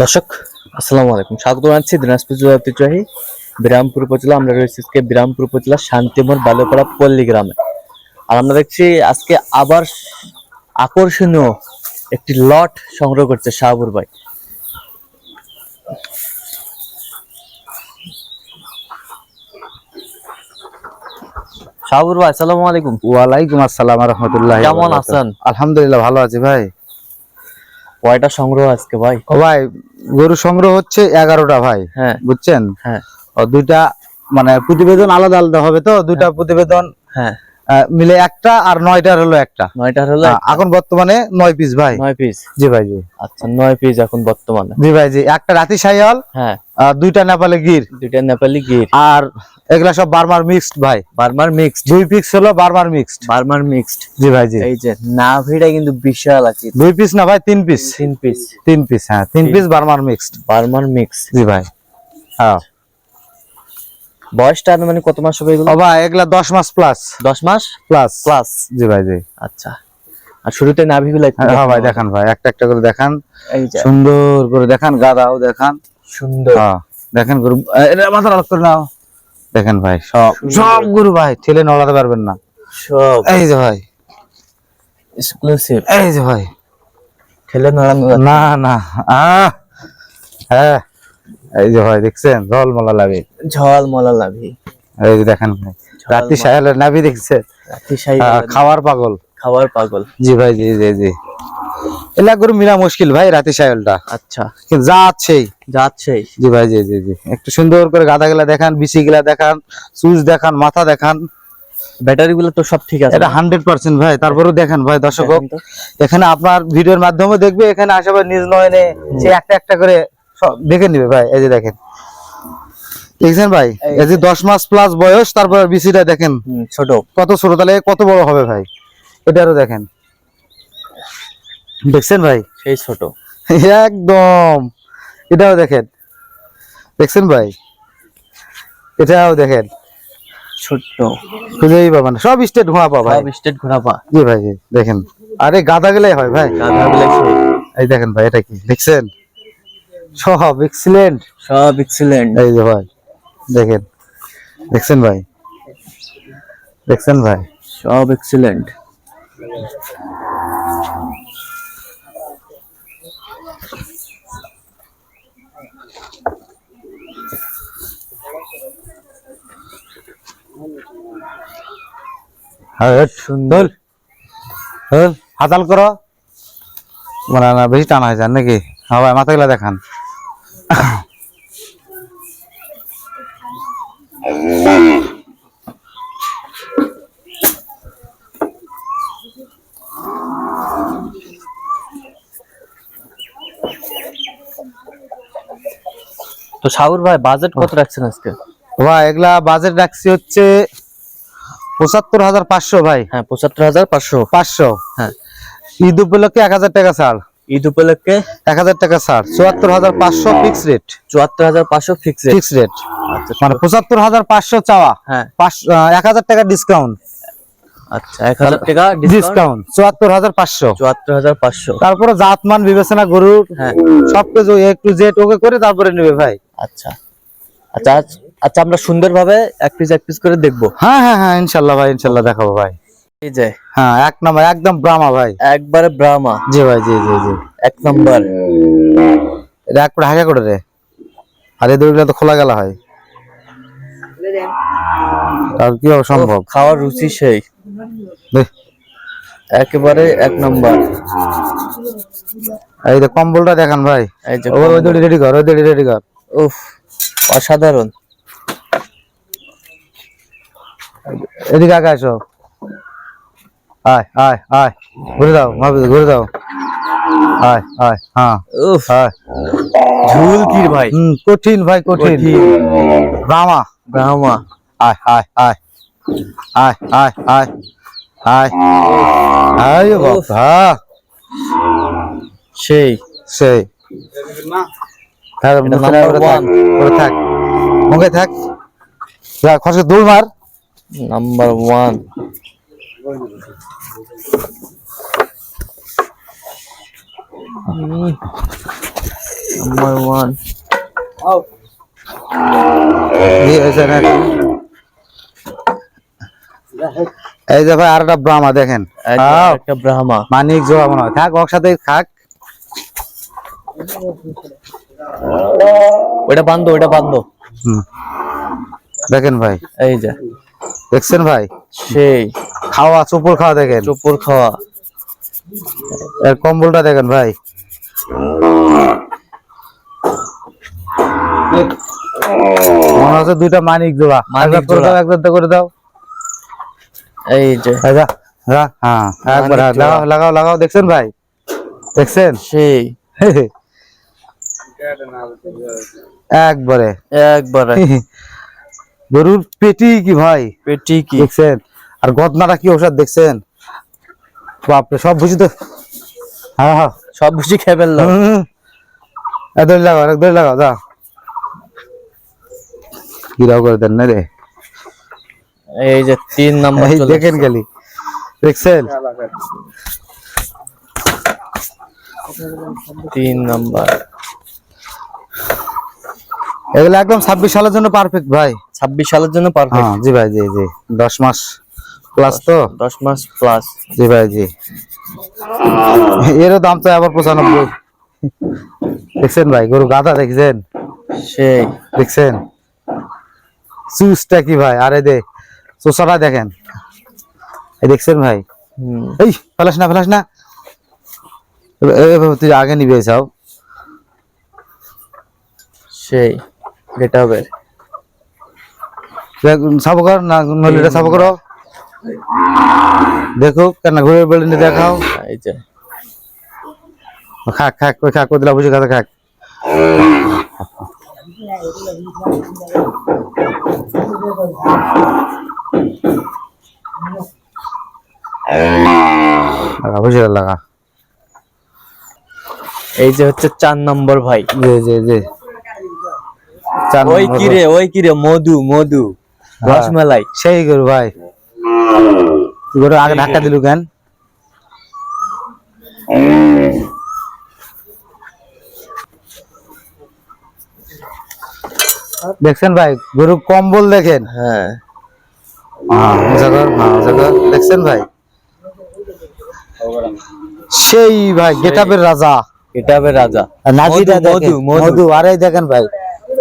দর্শক আসসালামু আলাইকুম। স্বাগত জানাচ্ছি দিনাজপুর জেলা ঐতিহ্যবাহী বিরামপুর উপজেলা। আমরা রয়েছি আজকে বিরামপুর উপজেলা শান্তিমোর বালুপাড়া পল্লী গ্রামে। আর আমরা দেখছি আজকে আবার আকর্ষণীয় একটি লট সংগ্রহ করছে শাহবুর ভাই। শাহবুর ভাই আসসালামু আলাইকুম। ওয়ালাইকুম আসসালাম রহমতুল্লাহ কেমন আছেন? আলহামদুলিল্লাহ ভালো আছি ভাই। কয়টা সংগ্রহ আজকে ভাই? ও ভাই গরু সংগ্রহ হচ্ছে এগারোটা ভাই হ্যাঁ। বুঝছেন? হ্যাঁ। দুইটা মানে প্রতিবেদন আলাদা আলাদা হবে তো? দুইটা প্রতিবেদন হ্যাঁ। মিলে একটা আর নয়টার হলো একটা। নয়টার হলো এখন বর্তমানে নয় পিস ভাই। নয় পিস জি ভাই জি। আচ্ছা নয় পিস এখন বর্তমানে। জি ভাই জি। একটা রাতি সাইয়াল হ্যাঁ। দুইটা নেপালি গির। দুইটা নেপালি গির। আর এগুলা সব বার্মার মিক্সড ভাই। বার্মার মিক্সড দুই পিস হলো বার্মার মিক্সড বার্মার মিক্সড জি ভাই জি। এই যে না নাভিটা কিন্তু বিশাল আছে দুই পিস না ভাই তিন পিস তিন পিস তিন পিস হ্যাঁ তিন পিস বার্মার মিক্সড বার্মার মিক্স জি ভাই হ্যাঁ। বয়সটা মানে কত মাস হবে এগুলো? ও ভাই এগুলা দশ মাস প্লাস দশ মাস? প্লাস প্লাস জি ভাই জি। আচ্ছা। আর শুরুতে নাভিগুলো একটু হ্যাঁ ভাই। দেখান ভাই একটা একটা করে দেখান। সুন্দর করে দেখান গাদাও দেখান। সুন্দর। হ্যাঁ দেখেন গরু এটা মাথা আলাদা করে নাও। দেখেন ভাই সব সব গরু ভাই ঠেলে নড়াতে পারবেন না। সব। এই যে ভাই। এক্সক্লুসিভ এই যে ভাই। ঠেলে নড়ানো না না। আহ! হ্যাঁ। এই যে ভাই দেখছেন জলমলা লাগে ঝলমলা লাভি। এই যে দেখেন ভাই রাত্রি সায়ালের নাভি দেখছে রাত্রি সাই খাওয়ার পাগল। খাবার পাগল। জি ভাই জি জি জি। এলা গরু মিলা মুশকিল ভাই রাতি সায়ালটা আচ্ছা। কিন্তু যা আছেই যাচ্ছে জি ভাই জি জি জি। একটু সুন্দর করে গাদা গেলা দেখান বিসি গেলা দেখান সুজ দেখান মাথা দেখান। ব্যাটারি গুলো তো সব ঠিক আছে। এটা হান্ড্রেড পার্সেন্ট ভাই তারপরেও দেখেন ভাই দর্শক এখানে আপনার ভিডিওর মাধ্যমে দেখবে এখানে আসবে নিজ নয়নে সে একটা একটা করে দেখে নিবে ভাই এই যে দেখেন। দেখছেন ভাই? এই যে দশ মাস প্লাস বয়স তারপর বিসিটা দেখেন। ছোট। কত ছোট তাহলে কত বড় হবে ভাই? এটারও দেখেন। দেখছেন ভাই? সেই ছোট। একদম। এটাও দেখেন। দেখছেন ভাই? এটাও দেখেন। ছোট্ট। খুঁজেই সব স্টেট ঘোড়া পাবা ভাই। সব স্টেট ঘোড়া পা জি ভাই দেখেন। আরে গাদা গেলেই হয় ভাই। গাধা গুলো এই দেখেন ভাই এটা কি? দেখছেন? সব এক্সিলেন্ট সব এক্সিলেন্ট এই যে ভাই দেখেন দেখছেন ভাই? দেখছেন ভাই? সব এক্সিলেন্ট সুন্দর। হাতাল করো। মানে বেশি টানা হয়ে যান নাকি? হ্যাঁ ভাই মাথা গেলা দেখান। তো সাগর ভাই বাজেট কত রাখছেন আজকে? ভাই এগুলা বাজেট রাখছি হচ্ছে পঁচাত্তর হাজার পাঁচশো ভাই। হ্যাঁ পঁচাত্তর হাজার পাঁচশো। পাঁচশো। হ্যাঁ। ঈদ উপলক্ষে এক হাজার টাকা ছাড় ঈদ উপলক্ষে এক হাজার টাকা ছাড়। চুয়াত্তর হাজার পাঁচশো ফিক্স রেট চুয়াত্তর হাজার পাঁচশো ফিক্স ফিক্স রেট মানে পঁচাত্তর হাজার পাঁচশো চাওয়া। হ্যাঁ। এক হাজার টাকা ডিসকাউন্ট আচ্ছা এক হাজার টাকা ডিসকাউন্ট চুয়াত্তর হাজার পাঁচশো। চুয়াত্তর হাজার পাঁচশো। তারপরে জাতমান বিবেচনা গরুর হ্যাঁ। সবকিছু জেট ওকে করে তারপরে নেবে ভাই। আচ্ছা। আচ্ছা আচ্ছা আমরা সুন্দরভাবে এক পিস এক পিস করে দেখব। হ্যাঁ হ্যাঁ হ্যাঁ ইনশাল্লাহ ভাই ইনশাল্লাহ দেখাবো ভাই। এই যে। হ্যাঁ এক নাম্বার একদম ব্রাহ্মা ভাই। একবারে ব্রাহ্মা জি ভাই জি জি জি। এক নম্বর। এটা এক করে হাঁকা করে রে আর এই দড়িগুলো তো খোলা গেলা হয়। আর কি সম্ভব? খাওয়ার রুচি সেই। একেবারে এক নম্বর। এই যে কম্বলটা দেখান ভাই। এই যে ওই ওই দড়ি রেডি কর ওই দড়ি রেডি কর। উফ অসাধারণ। এদিকে আগে আসো। আয় আয় আয়। ঘুরে দাও মাহবুব ঘুরে দাও। আয় আয় হ্যাঁ। উফ। আয়। ঝুল কি ভাই। হুম কঠিন ভাই কঠিন। রামা ব্রাহ্মা আয় আয় আয়। আয় আয় আয় আয়। আয় ও বাবা। সেই। সেই। থাক, থাক, ওরে থাক। মুখে থাক। যা খসে দৌড় মার। নাম্বার ওয়ান এই যে ভাই আর একটা ব্রাহ্মা দেখেন একটা ব্রাহ্মা মানিক জোড়া মনে হয়। থাক ওর সাথে থাক। ওটা বান্ধো ওটা বান্ধো। দেখেন ভাই। এই যে। দেখছেন ভাই? সেই। খাওয়া চুপুর খাওয়া দেখেন। চুপুর খাওয়া। এর কম্বলটা দেখেন ভাই। মনে হচ্ছে দুইটা মানিক জোড়া। মানিক করে জোড়া। দাও করে দাও। এই যে। হ্যাঁ একবার লাগাও লাগাও লাগাও। দেখছেন ভাই? দেখছেন? সেই। একবারে। একবারে। গরুর পেটি কি ভাই? পেটি কি? দেখছেন? আর গদনাটা কি ওষুধ দেখছেন? বাপরে সব বুঝি তো হ্যাঁ হ্যাঁ। সব বুঝি খেয়ে ফেলল। হুম। এ দড়ি লাগাও দড়ি লাগাও যা। কিরাও করে দেন না রে। এই যে তিন নাম্বার এই দেখেন গেলি দেখছেন? তিন নাম্বার। এগুলো একদম ছাব্বিশ সালের জন্য পারফেক্ট ভাই। ছাব্বিশ সালের জন্য পারফেক্ট হ্যাঁ জি ভাই জি জি। দশ মাস প্লাস তো? দশ মাস প্লাস জি ভাই জি। এরও দাম তো আবার পঁচানব্বই। দেখছেন ভাই গরু গাদা দেখছেন? সেই। দেখছেন? চুজটা কি ভাই? আরে দে চোষাটা দেখেন। এই দেখছেন ভাই? এই ফেলাস না ফেলাস না। তুই আগে নিবি সব সেই। গেট হবে। সাবো কর না নলিটা সাবো করো। দেখো কেন ঘুরে বেড়ে দেখাও। এই যে। খাক খাক ওই খাক দিলা বুঝে খাতে খাক। বুঝে লাগা। এই যে হচ্ছে চার নম্বর ভাই। জি জি জি ওই কিরে ওই কিরে মধু মধু হ্যাঁ। রসমালাই। সেই গরু ভাই। গরু আগে ধাক্কা দিলু কেন? দেখছেন ভাই গরু কম্বল দেখেন। হ্যাঁ। হ্যাঁ, হ্যাঁ। দেখছেন ভাই? সেই ভাই গেটাবের রাজা। হবে রাজা। মধু, মধু। মধু আরে দেখেন ভাই।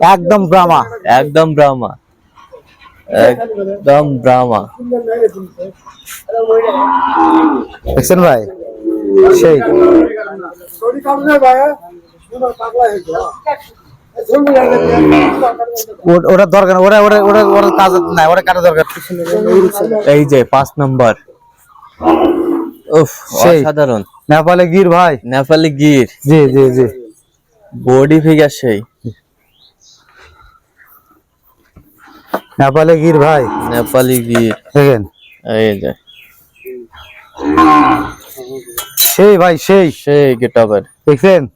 একদম ব্রাহ্মা। একদম ব্রাহ্মা। একদম ব্রাহ্মা। দেখছেন ভাই? সেই। ওটা দরকার ওরা ওরা ওরা ওরা কাজ নাই ওরা কাটা দরকার। এই যে পাঁচ নম্বর। উফ সেই। অসাধারণ। নেপালে গির ভাই। নেপালি গির। জি জি জি। বডি ফিগার সেই। নেপালে গির ভাই? নেপালি গির। দেখেন। এই যে। সেই ভাই সেই। সেই গেটআপের দেখছেন?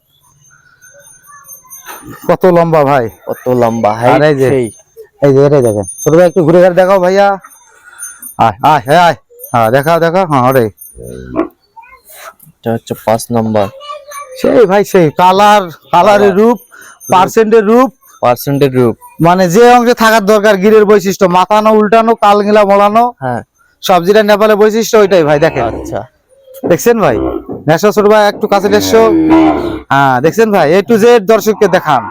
কত লম্বা ভাই। কত লম্বা আর হাইট এই যে- সেই। এই যে এটাই দেখেন। ছোট ভাই একটু ঘুরে ঘুরে দেখাও ভাইয়া। আয় আয় হ্যাঁ আয়। হ্যাঁ দেখাও দেখাও হ্যাঁ ওরে। এটা হচ্ছে পাঁচ নম্বর। সেই ভাই সেই। কালার কালারের রূপ পার্সেন্টের রূপ। পার্সেন্টের রূপ মানে যে অংশে থাকার দরকার গিরের বৈশিষ্ট্য মাথানো উল্টানো কালগিলা মোড়ানো হ্যাঁ। সব যেটা নেপালের বৈশিষ্ট্য ওইটাই ভাই দেখেন। আচ্ছা। দেখছেন ভাই? নেশো ছোট ভাই একটু কাছে নেশো হ্যাঁ দেখছেন ভাই? এ টু জেড দর্শককে দেখান।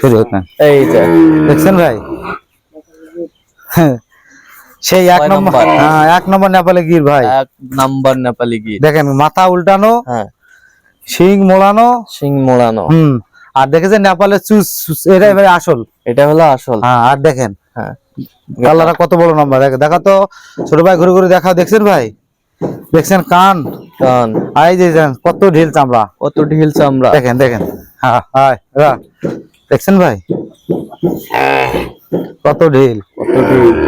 শুরু এই যে। দেখছেন ভাই? সেই এক নম্বর? হ্যাঁ এক নম্বর নেপালে গির ভাই। এক নাম্বার নেপালি গির। দেখেন মাথা উল্টানো হ্যাঁ। শিং মোড়ানো। সিং মোড়ানো। হুম। আর দেখেছেন নেপালের চুস, এটাই ভাই আসল। এটা হলো আসল। হ্যাঁ আর দেখেন। হ্যাঁ। কালারটা কত বড় নম্বর দেখ তো ছোট ভাই ঘুরে ঘুরে দেখা দেখছেন ভাই? দেখছেন কান? কান। যে দেখেন, কত ঢিল চামড়া। কত ঢিল চামড়া। দেখেন দেখেন। হ্যাঁ হ্যাঁ। দেখছেন ভাই? কত ঢিল। কত ঢিল।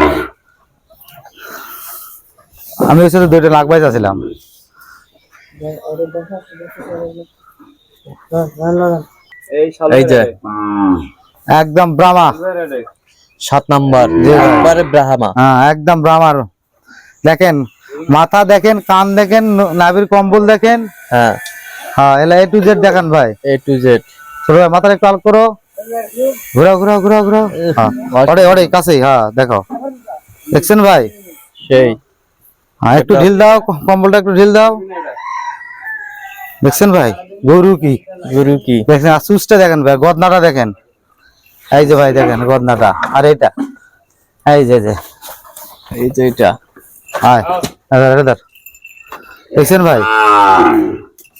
আমি ওই সাথে দুইটা লাখ বাইজ আছিলাম এই যে। একদম ব্রাহ্মা। সাত নাম্বার ব্রাহ্মা। হ্যাঁ একদম ব্রাহ্মার দেখেন মাথা দেখেন কান দেখেন নাভির কম্বল দেখেন। হ্যাঁ। হ্যাঁ এলা এ টু জেড দেখান ভাই। এ টু জেড ছোট ভাই মাথাটা একটু আল করো। ঘুরাও ঘুরাও ঘুরাও ঘুরাও। হ্যাঁ ওরে ওরে কাছেই হ্যাঁ দেখো। দেখছেন ভাই? সেই। হ্যাঁ একটু ঢিল দাও কম্বলটা একটু ঢিল দাও। দেখছেন ভাই? গরু কি? গরু কি? দেখছেন আর সুসটা দেখেন ভাই গদনাটা দেখেন। এই যে ভাই দেখেন গদনাটা। আর এটা এই যে এই যে। এই যে এটা দেখছেন ভাই?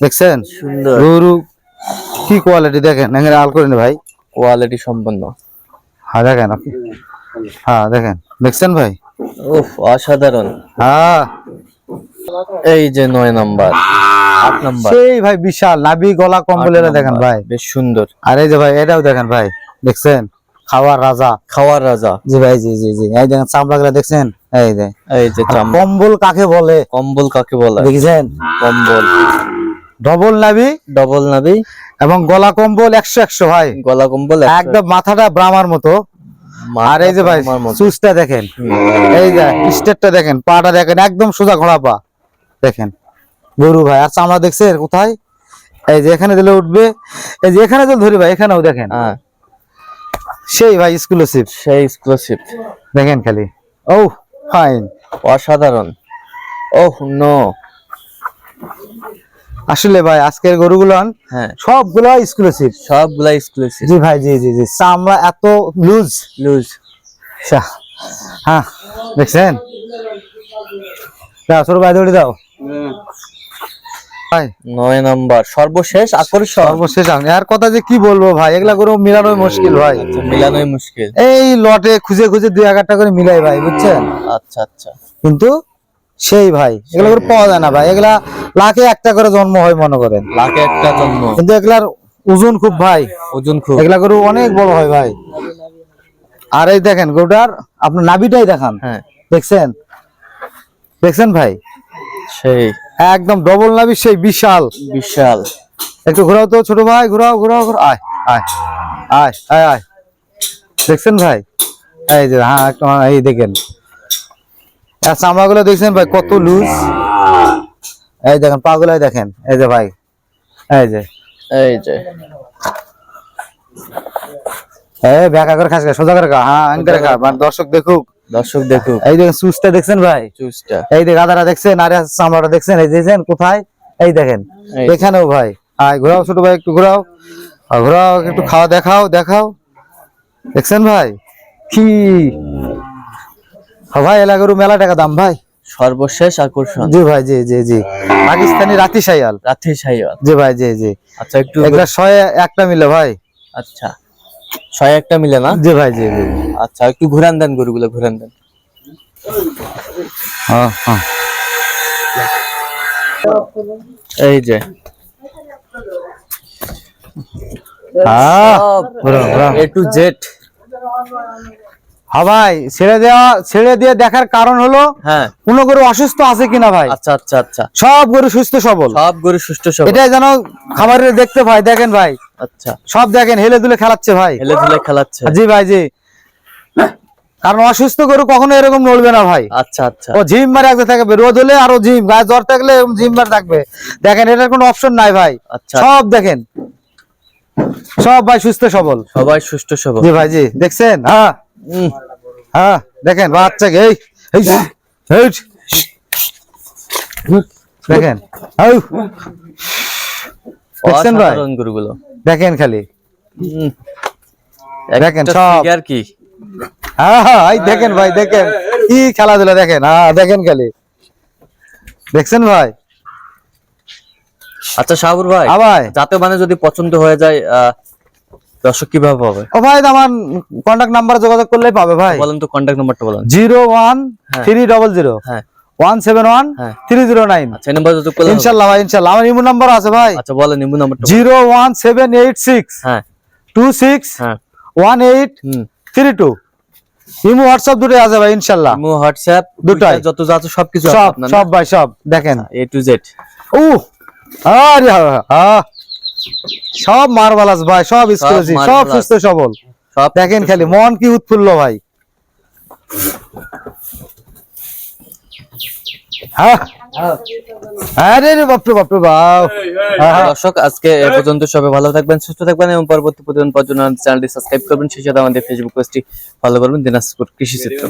দেখছেন? সুন্দর। গরু কি কোয়ালিটি দেখেন? এখানে আল করেন ভাই। কোয়ালিটি সম্পন্ন। হ্যাঁ দেখেন আপনি। হ্যাঁ দেখেন। দেখছেন ভাই? উফ অসাধারণ। হ্যাঁ। এই যে নয় নাম্বার আট নাম্বার। সেই ভাই বিশাল নাভি গলা কম্বলেরা দেখেন ভাই। বেশ সুন্দর। আর এই যে ভাই এটাও দেখেন ভাই দেখছেন? খাওয়ার রাজা। খাওয়ার রাজা। জি ভাই জি জি জি। এই দেখেন চামড়া গুলা দেখছেন? এই যে। এই যে কম্বল কাকে বলে? কম্বল কাকে বলে? দেখেছেন? কম্বল। ডবল নাভি ডবল নাবি এবং গলা কম্বল একশো একশো ভাই। গলা কম্বল একদম মাথাটা ব্রামার মতো। আর এই যে ভাই সুচটা দেখেন। এই যে স্টেটটা দেখেন পাটা দেখেন একদম সোজা ঘোড়া পা। দেখেন। গরু ভাই আর চামড়া দেখছেন কোথায়? এই যে এখানে দিলে উঠবে। এই যে এখানে দিলে ধরি ভাই এখানেও দেখেন। হ্যাঁ। সেই ভাই স্কুলশিপ সেই এক্সক্লুসিভ দেখেন খালি। ও ফাইন অসাধারণ। ওহ নো আসলে ভাই আজকের গরুগুলো হ্যাঁ। সবগুলো স্কুলশিপ সবগুলা এক্সক্লুসিভ জি ভাই জি জি জি। চামড়া এত লুজ লুজ হ্যাঁ দেখছেন? দাও ছোট ভাই দৌড়ে দাও। নয় নাম্বার। সর্বশেষ আকর্ষণ সর্বশেষ আমি আর কথা যে কি বলব ভাই এগুলা মিলানোই মুশকিল ভাই। আচ্ছা, মিলানোই মুশকিল। এই লটে খুঁজে খুঁজে দুই করে মিলাই ভাই বুঝছেন? আচ্ছা আচ্ছা। কিন্তু সেই ভাই এগুলা করে পাওয়া যায় না ভাই। এগুলা লাখে একটা করে জন্ম হয় মনে করেন। লাখে একটা জন্ম। কিন্তু এগুলার ওজন খুব ভাই। ওজন খুব। এগুলা গরু অনেক বড় হয় ভাই। আর এই দেখেন গরুটার আপনার নাভিটাই দেখান। হ্যাঁ। দেখছেন? দেখছেন ভাই? সেই। একদম ডবল নাভি সেই বিশাল। বিশাল। একটু ঘোরাও তো ছোট ভাই ঘোরাও ঘোরাও আয় আয় আয় আয় আয়। দেখছেন ভাই? এই যে হ্যাঁ একটু হ্যাঁ, এই দেখেন। চামড়াগুলো দেখছেন ভাই কত লুজ এই দেখেন পাগুলাই দেখেন। এই যে ভাই এই যে। এই যে। এই ব্যাকা করে খাস সোজা করে খা হ্যাঁ খা মানে দর্শক দেখুক। দর্শক দেখুক। এই দেখেন সুচটা দেখছেন ভাই? চুজটা এই দেখছেন আর চামড়াটা দেখছেন এই দেখছেন কোথায়? এই দেখেন এখানেও ভাই। আয় ঘোরাও ছোট ভাই একটু ঘোরাও। ঘোরাও একটু খাওয়া দেখাও দেখাও। দেখছেন ভাই? কি? ভাই এলাকারও মেলা টাকা দাম ভাই। সর্বশেষ আকর্ষণ। জি ভাই জি জি জি। পাকিস্তানি রাতি সাইয়াল রাথি সাইয়াল জি ভাই জি জি। আচ্ছা একটু এগুলা শয়ে একটা মিলে ভাই। আচ্ছা। ছয় একটা মিলে না? জি ভাই জি জি। আচ্ছা একটু ঘুরান দেন গরুগুলো ঘুরান দেন। হ্যাঁ হ্যাঁ। এই যে। এ টু জেড হ্যাঁ ভাই ছেড়ে দেওয়া ছেড়ে দিয়ে দেখার কারণ হলো হ্যাঁ। কোন গরু অসুস্থ আছে কিনা ভাই? আচ্ছা আচ্ছা আচ্ছা। সব গরু সুস্থ সবল। সব গরু সুষ্ঠু সব এটাই যেন খাবারের দেখতে ভাই দেখেন ভাই আচ্ছা। সব দেখেন হেলে দুলে খেলাচ্ছে ভাই। হেলে ধুলে খেলাচ্ছে। জি ভাই জি। কারণ অসুস্থ গরু কখনো এরকম নড়বে না ভাই। আচ্ছা আচ্ছা। ও জিম মারে একদম থাকবে রোদ হলে আরও জিম গায়ে জ্বর থাকলে এরকম জিম মার থাকবে। দেখেন এটার কোনো অপশন নাই ভাই। আচ্ছা। সব দেখেন। সব ভাই সুস্থ সবল। সবাই সুস্থ সবল। জি ভাই জি। দেখছেন? হ্যাঁ। হ্যাঁ দেখেন বাচ্চাকে এই এই দেখেন। আউ। দেখছেন ভাই? গরুগুলো। দেখেন খালি। দেখেন সব। figure কি? হ্যাঁ হ্যাঁ দেখেন ভাই দেখেন। কি খেলাধুলা দেখেন? হ্যাঁ দেখেন খালি। দেখছেন ভাই? আচ্ছা শাহপুর ভাই হ্যাঁ ভাই। যাতে মানে যদি পছন্দ হয়ে যায় আহ, দর্শক কীভাবে পাবে? ও ভাই আমার কন্ট্যাক্ট নাম্বার যোগাযোগ করলেই পাবে ভাই। বলেন তো কন্ট্যাক্ট নাম্বারটা বলেন। জিরো ওয়ান হ্যাঁ। Three double zero. হ্যাঁ। ওয়ান সেভেন ওয়ান হ্যাঁ। Three zero nine. আচ্ছা? ইনশাল্লাহ ভাই ইনশাল্লাহ। আমার ইমো নাম্বার আছে ভাই। আচ্ছা বলেন zero one seven eight six হ্যাঁ। টু সিক্স হ্যাঁ। One eight three two. Imo WhatsApp দুটোই আছে ভাই ইনশাল্লাহ। ইমো হোয়াটসঅ্যাপ দুটাই। যত যা আছে সবকিছু সব সব ভাই সব। দেখেন। এ টু জেড ও আরে। সব মার্বালাস ভাই সব সব সুস্থ সবল। সব দেখেন খালি মন কি উৎফুল্ল ভাই। আরে রে বাপরে বাপরে বাপ। হ্যাঁ, দর্শক আজকে এ পর্যন্ত সবাই ভালো থাকবেন সুস্থ থাকবেন এবং পরবর্তী প্রতিদিন পর্যন্ত চ্যানেলটি সাবস্ক্রাইব করবেন সেই সাথে আমাদের ফেসবুক পেজটি ফলো করবেন দিনাজপুর কৃষি চিত্র।